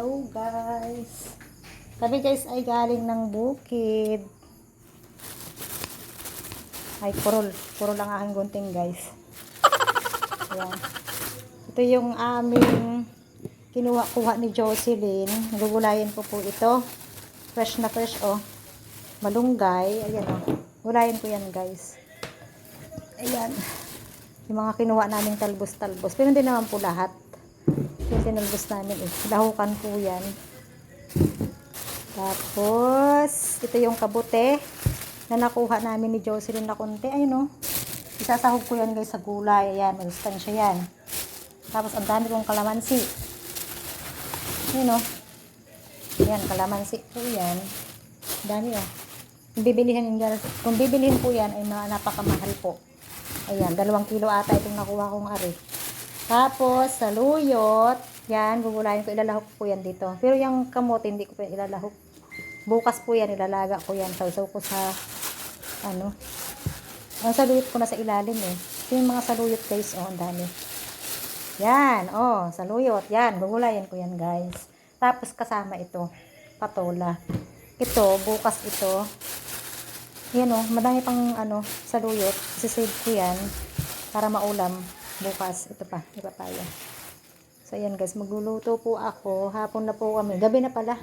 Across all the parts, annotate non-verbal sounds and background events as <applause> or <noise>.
Hello guys. Kami guys ay galing ng bukid. Ay, puro, puro lang aking gunting guys. Ayan. Ito yung aming kinuha-kuha ni Jocelyn. Gugulayin ko po ito. Fresh na fresh oh. Malunggay. Ayan oh. Gulayin ko yan guys. Ayan. Yung mga kinuha namin talbos-talbos. Pero hindi naman po lahat. Yung tinalbos namin eh. Dahukan po yan. Tapos, ito yung kabute na nakuha namin ni Jocelyn na konti. Ayun oh. Isasahog ko yan guys sa gulay. Ayan, masustansya yan. Tapos, ang dami kong kalamansi. Ayun oh. Ayan, kalamansi po yan. Dami oh. Kung bibilihin, kung bibilihin po yan, ay napakamahal po. Ayan, dalawang kilo ata itong nakuha kong ari. Tapos, saluyot. Yan, gugulayin ko. Ilalahok po yan dito. Pero yung kamote, hindi ko pa ilalahok. Bukas po yan, ilalaga ko yan. Sausaw ko sa, ano. Ang saluyot ko na sa ilalim eh. Ito yung mga saluyot guys. Oh, ang dami. Yan, oh, saluyot. Yan, gugulayin ko yan guys. Tapos kasama ito, patola. Ito, bukas ito. Yan oh, madami pang ano, saluyot. Isisave ko yan para maulam bukas. Ito pa, ipapaya. So, ayan guys, magluluto po ako. Hapon na po kami. Gabi na pala.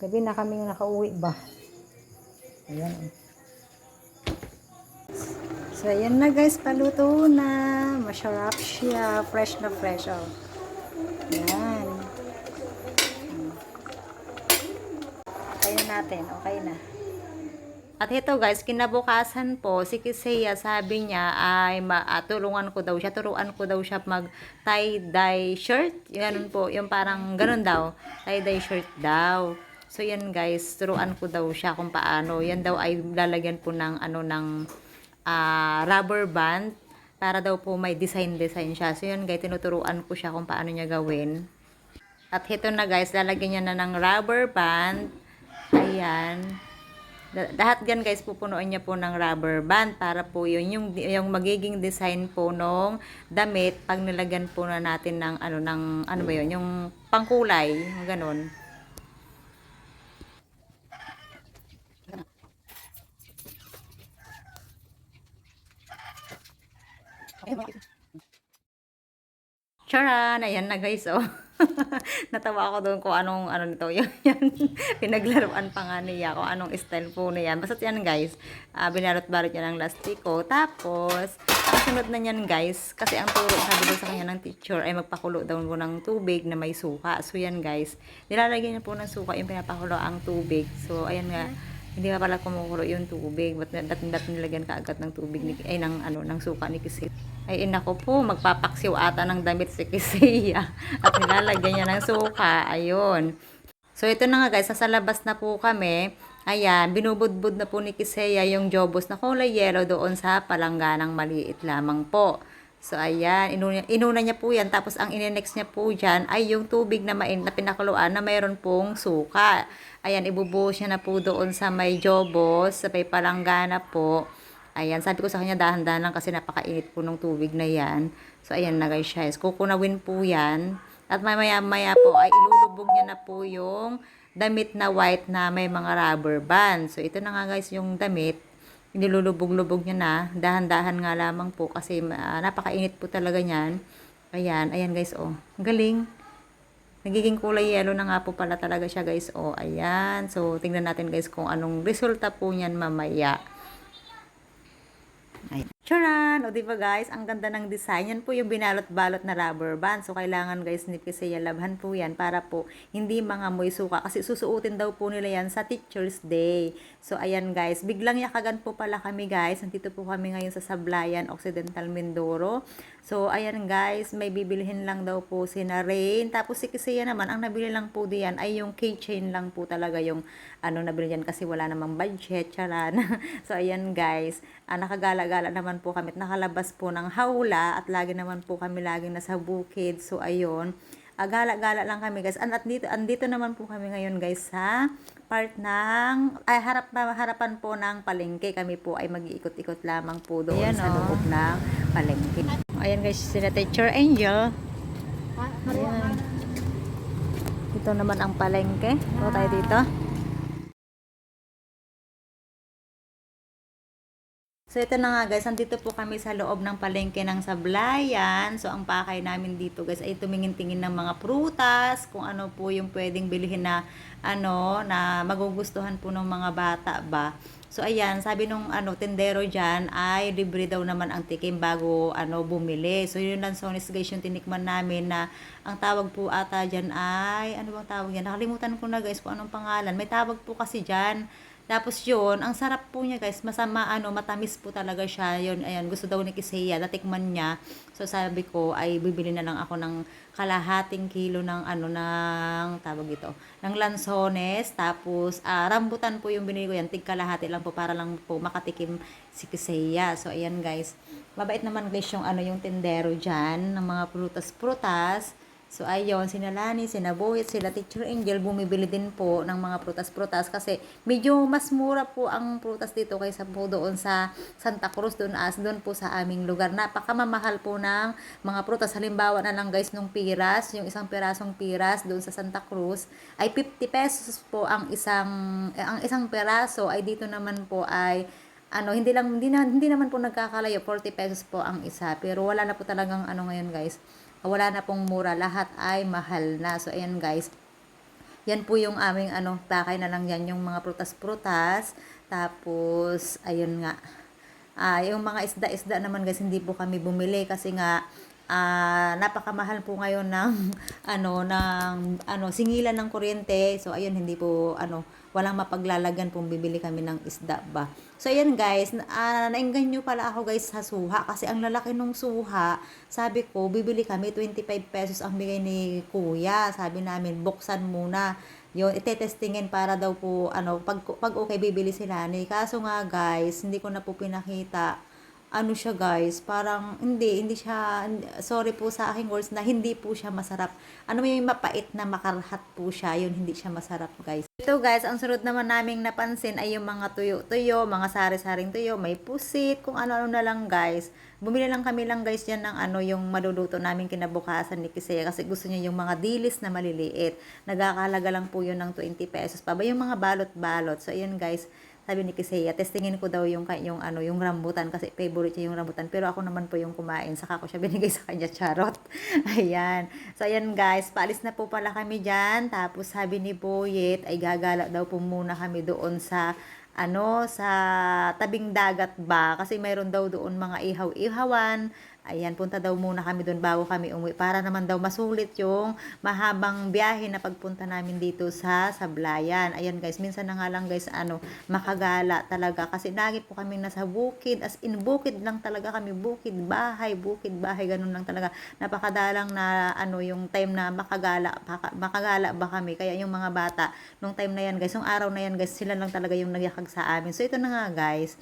Gabi na kami nakauwi ba. Ayan. So, ayan na guys, paluto na. Masarap siya. Fresh na fresh, oh. Ayan. Kaya natin, okay na. At ito guys, kinabukasan po, si Kiseya sabi niya ay ma, ah, ko daw siya, turuan ko daw siya mag tie-dye shirt. Ganun po, yung parang ganun daw, tie-dye shirt daw. So yan guys, turuan ko daw siya kung paano. Yan daw ay lalagyan po ng ano ng ah, rubber band para daw po may design-design siya. So yun guys, tinuturuan ko siya kung paano niya gawin. At ito na guys, lalagyan niya na ng rubber band. Ayan. La- Lahat yan guys, pupunuin niya po ng rubber band para po yun, yung, yung magiging design po nung damit pag nilagyan po na natin ng ano, ng, ano ba yun, yung pangkulay, ganun. Charan! Ayan na guys, oh. <laughs> <laughs> Natawa ako doon kung anong, ano nito, <laughs> yan, yan. Pinaglaruan pa nga niya kung anong style po na yan. Basta yan guys, uh, binarot-barot niya ng lastiko. Tapos, sunod na yan guys, kasi ang turo sabi doon sa kanya ng teacher ay magpakulo daw po ng tubig na may suka. So yan guys, nilalagyan niya po ng suka yung pinapakulo ang tubig. So ayan nga, hindi pa pala kumukulo yung tubig. Ba't dat dat nilagyan ka agad ng tubig ni, ay ng ano ng suka ni Kisip. Ay inako po, magpapaksiw ata ng damit si Kisiya. <laughs> At nilalagyan niya ng suka. Ayun. So ito na nga guys, nasa labas na po kami. Ayan, binubudbud na po ni Kiseya yung jobos na kulay yellow doon sa palangganang maliit lamang po. So, ayan, inuna, inuna niya po yan. Tapos, ang ininext niya po dyan ay yung tubig na main na pinakuluan na mayroon pong suka. Ayan, ibubuhos niya na po doon sa may jobos, sa may palanggana po. Ayan, sabi ko sa kanya, dahan-dahan lang kasi napakainit po ng tubig na yan. So, ayan na guys, guys. Kukunawin po yan. At maya-maya po ay ilulubog niya na po yung damit na white na may mga rubber band. So, ito na nga guys yung damit. Nilulubog-lubog niya na. Dahan-dahan nga lamang po kasi ah, napakainit po talaga niyan. Ayan, ayan guys, oh. Galing. Nagiging kulay yellow na nga po pala talaga siya guys. Oh, ayan. So, tingnan natin guys kung anong resulta po niyan mamaya. Ayan. Charan! O diba guys, ang ganda ng design. Yan po yung binalot-balot na rubber band. So, kailangan guys ni Pisaya labhan po yan para po hindi mga moy suka. Kasi susuotin daw po nila yan sa Teacher's Day. So, ayan guys. Biglang yakagan po pala kami guys. Nandito po kami ngayon sa Sablayan, Occidental Mindoro. So, ayan guys, may bibilihin lang daw po si na Rain. Tapos si Kisaya naman, ang nabili lang po diyan ay yung keychain lang po talaga yung ano nabili diyan kasi wala namang budget. Charan. <laughs> so, ayan guys. Ah, nakagala-gala naman po kami nakalabas po ng hawla at lagi naman po kami laging nasa bukid. So, ayun. Ah, gala-gala lang kami guys. And at dito, andito naman po kami ngayon guys sa part ng, ay harap harapan po ng palengke. Kami po ay mag-iikot-ikot lamang po doon Ayan, sa oh. loob ng palengke. Ayan guys, sila Teacher Angel. Ayan. Ito naman ang palengke. Ito tayo dito. So ito na nga guys, nandito po kami sa loob ng palengke ng Sablayan. So ang pakay namin dito guys ay tumingin-tingin ng mga prutas, kung ano po yung pwedeng bilhin na ano na magugustuhan po ng mga bata ba. So ayan, sabi nung ano tendero diyan ay libre daw naman ang tikim bago ano bumili. So yun lang sonis guys yung tinikman namin na ang tawag po ata diyan ay ano bang tawag yan? Nakalimutan ko na guys kung anong pangalan. May tawag po kasi diyan. Tapos yun, ang sarap po niya guys, masama ano, matamis po talaga siya. Yun, ayan, gusto daw ni Kisaya, natikman niya. So sabi ko ay bibili na lang ako ng kalahating kilo ng ano ng tawag ito, ng lansones, tapos ah, rambutan po yung binili ko yan, tig kalahati lang po para lang po makatikim si Kisaya. So ayan guys, mabait naman guys yung ano yung tendero diyan ng mga prutas-prutas. So ayun, sina Lani, sina Boyet, sila Teacher Angel, bumibili din po ng mga prutas-prutas kasi medyo mas mura po ang prutas dito kaysa po doon sa Santa Cruz, doon as doon po sa aming lugar. Napakamamahal po ng mga prutas. Halimbawa na lang guys nung piras, yung isang pirasong piras doon sa Santa Cruz ay 50 pesos po ang isang eh, ang isang piraso ay dito naman po ay ano, hindi lang hindi, na, hindi naman po nagkakalayo 40 pesos po ang isa. Pero wala na po talagang ano ngayon guys. Wala na pong mura, lahat ay mahal na. So ayan guys. Yan po yung aming ano, takay na lang yan yung mga prutas-prutas. Tapos ayun nga. Ah, yung mga isda-isda naman guys, hindi po kami bumili kasi nga ah napakamahal po ngayon ng <laughs> ano ng ano singilan ng kuryente. So ayun hindi po ano walang mapaglalagyan kung bibili kami ng isda ba. So ayan guys, uh, naengganyo pala ako guys sa suha kasi ang lalaki nung suha, sabi ko bibili kami 25 pesos ang bigay ni kuya. Sabi namin buksan muna. Yun, itetestingin para daw po, ano, pag, pag okay, bibili sila ni. Kaso nga guys, hindi ko na po pinakita ano siya guys, parang hindi, hindi siya, sorry po sa aking words na hindi po siya masarap. Ano may mapait na makarhat po siya, yun hindi siya masarap guys. Ito guys, ang sunod naman naming napansin ay yung mga tuyo-tuyo, mga sari-saring tuyo, may pusit, kung ano-ano na lang guys. Bumili lang kami lang guys yan ng ano yung maluluto namin kinabukasan ni Kisaya kasi gusto niya yung mga dilis na maliliit. Nagkakalaga lang po yun ng 20 pesos pa ba yung mga balot-balot. So ayun guys, sabi ni Kisaya, testingin ko daw yung, yung, ano, yung rambutan kasi favorite niya yung rambutan. Pero ako naman po yung kumain. Saka ko siya <laughs> binigay sa kanya, charot. <laughs> ayan. So, ayan guys, paalis na po pala kami dyan. Tapos sabi ni Boyet, ay gagala daw po muna kami doon sa ano sa tabing dagat ba kasi mayroon daw doon mga ihaw-ihawan Ayan, punta daw muna kami doon bago kami umuwi para naman daw masulit yung mahabang biyahe na pagpunta namin dito sa Sablayan. Ayan guys, minsan na nga lang guys, ano, makagala talaga kasi lagi po kami nasa bukid, as in bukid lang talaga kami, bukid, bahay, bukid, bahay, ganun lang talaga. Napakadalang na ano yung time na makagala, makagala ba kami. Kaya yung mga bata, nung time na yan guys, yung araw na yan guys, sila lang talaga yung nagyakag sa amin. So ito na nga guys,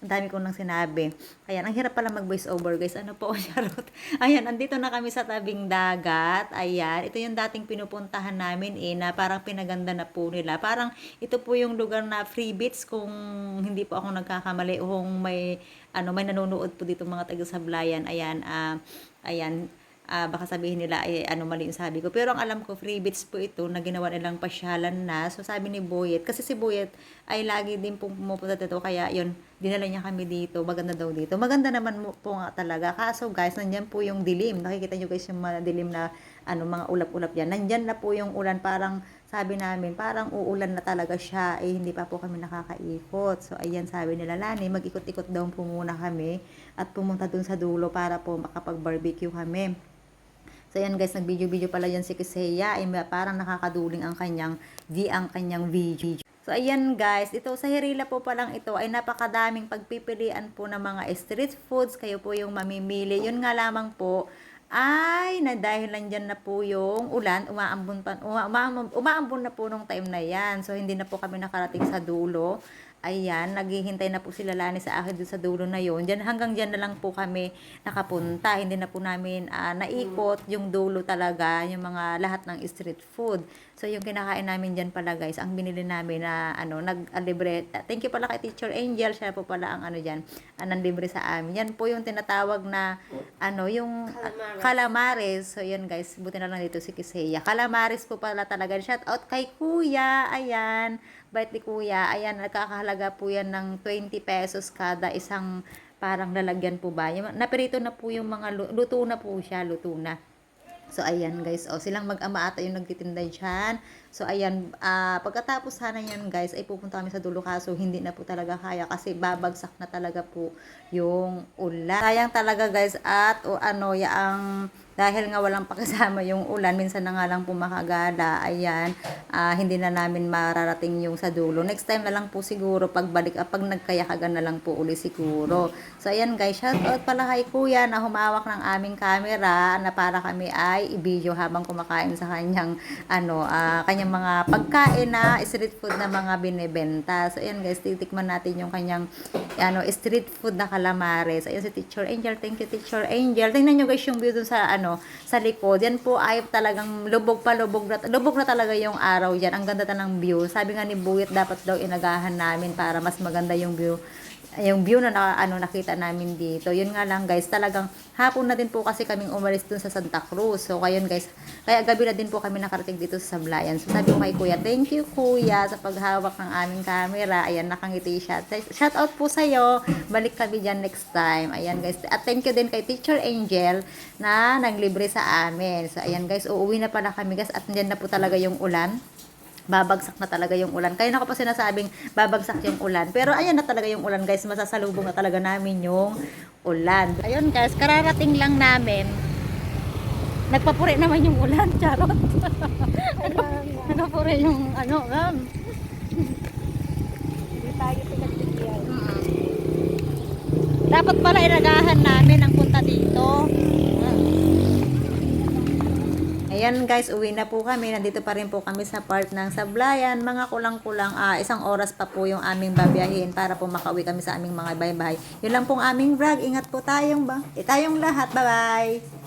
ang dami ko nang sinabi. Ayan, ang hirap pala mag voice over guys. Ano po, <laughs> charot. Ayan, andito na kami sa tabing dagat. Ayan, ito yung dating pinupuntahan namin eh, na parang pinaganda na po nila. Parang ito po yung lugar na free beach kung hindi po ako nagkakamali. Kung may, ano, may nanonood po dito mga taga Sablayan. Ayan, uh, ayan, uh, baka sabihin nila ay ano mali yung sabi ko. Pero ang alam ko, free bits po ito na ginawa nilang pasyalan na. So sabi ni Boyet, kasi si Boyet ay lagi din pong pumupunta dito. Kaya yun, dinala niya kami dito. Maganda daw dito. Maganda naman po nga talaga. Kaso guys, nandyan po yung dilim. Nakikita nyo guys yung mga dilim na ano, mga ulap-ulap yan. Nandyan na po yung ulan. Parang sabi namin, parang uulan na talaga siya. Eh, hindi pa po kami nakakaikot. So, ayan, sabi nila, Lani, mag-ikot-ikot daw po muna kami at pumunta dun sa dulo para po makapag-barbecue kami. So yan guys, nag-video-video pala yan si Kiseya. Ay parang nakakaduling ang kanyang di ang kanyang video. So ayan guys, ito sa Hirila po palang ito ay napakadaming pagpipilian po ng mga street foods. Kayo po yung mamimili. Yun nga lamang po, ay na dahil nandyan na po yung ulan, umaambon, pa, umaambon, umaambon na po nung time na yan. So hindi na po kami nakarating sa dulo. Ayan, naghihintay na po sila Lani sa akin dun sa dulo na yon. Diyan hanggang diyan na lang po kami nakapunta. Hindi na po namin uh, naikot yung dulo talaga, yung mga lahat ng street food. So, yung kinakain namin dyan pala guys, ang binili namin na ano, nag-libre. Thank you pala kay Teacher Angel. Siya po pala ang ano dyan, ang libre sa amin. Yan po yung tinatawag na ano, yung Calamares. calamares. So, yun guys, buti na lang dito si Kiseya. Calamares po pala talaga. Shout out kay Kuya. Ayan. Bait ni Kuya. Ayan, nagkakahalaga po yan ng 20 pesos kada isang parang lalagyan po ba. Yung, na po yung mga, lu- luto na po siya, luto na. So, ayan guys. O, silang mag-ama ata yung nagtitinda dyan. So, ayan. ah, pagkatapos sana yan guys, ay pupunta kami sa dulo kaso hindi na po talaga kaya kasi babagsak na talaga po yung ulan. Sayang talaga guys at o ano, yaang dahil nga walang pakasama yung ulan, minsan na nga lang po makagala, ayan, ah, hindi na namin mararating yung sa dulo. Next time na lang po siguro, pagbalik, ah, pag nagkayakagan na lang po uli siguro. So, ayan guys, shout out pala kay kuya na humawak ng aming camera na para kami ay i-video habang kumakain sa kanyang, ano, ah, kanyang mga pagkain na street food na mga binebenta. So, ayan guys, titikman natin yung kanyang, ano, street food na calamares. Ayan si Teacher Angel. Thank you, Teacher Angel. Tingnan nyo guys yung view dun sa, ano, sa likod. Yan po ay talagang lubog pa, lubog na, lubog na talaga yung araw yan. Ang ganda ta ng view. Sabi nga ni Buyet, dapat daw inagahan namin para mas maganda yung view yung view na, na ano nakita namin dito. Yun nga lang guys, talagang hapon na din po kasi kaming umalis dun sa Santa Cruz. So ngayon guys, kaya gabi na din po kami nakarating dito sa Sablayan. So sabi ko kay Kuya, thank you Kuya sa paghawak ng aming camera. Ayan, nakangiti siya. Shout out po sa'yo. Balik kami dyan next time. Ayan guys. At thank you din kay Teacher Angel na naglibre sa amin. So ayan guys, uuwi na pala kami guys at andyan na po talaga yung ulan babagsak na talaga yung ulan. Kaya na ko pa sinasabing babagsak yung ulan. Pero ayan na talaga yung ulan guys. Masasalubong na talaga namin yung ulan. Ayun guys, kararating lang namin. Nagpapuri naman yung ulan, <laughs> charot. Nagpapuri yung ano, um, Hindi tayo pinagbigyan. dapat pala inagahan namin ang punta dito. Ayan guys, uwi na po kami. Nandito pa rin po kami sa part ng Sablayan. Mga kulang-kulang ah, isang oras pa po yung aming babiyahin para po makauwi kami sa aming mga bahay-bahay. Yun lang pong aming vlog. Ingat po tayong ba? Eh, tayong lahat. Bye-bye!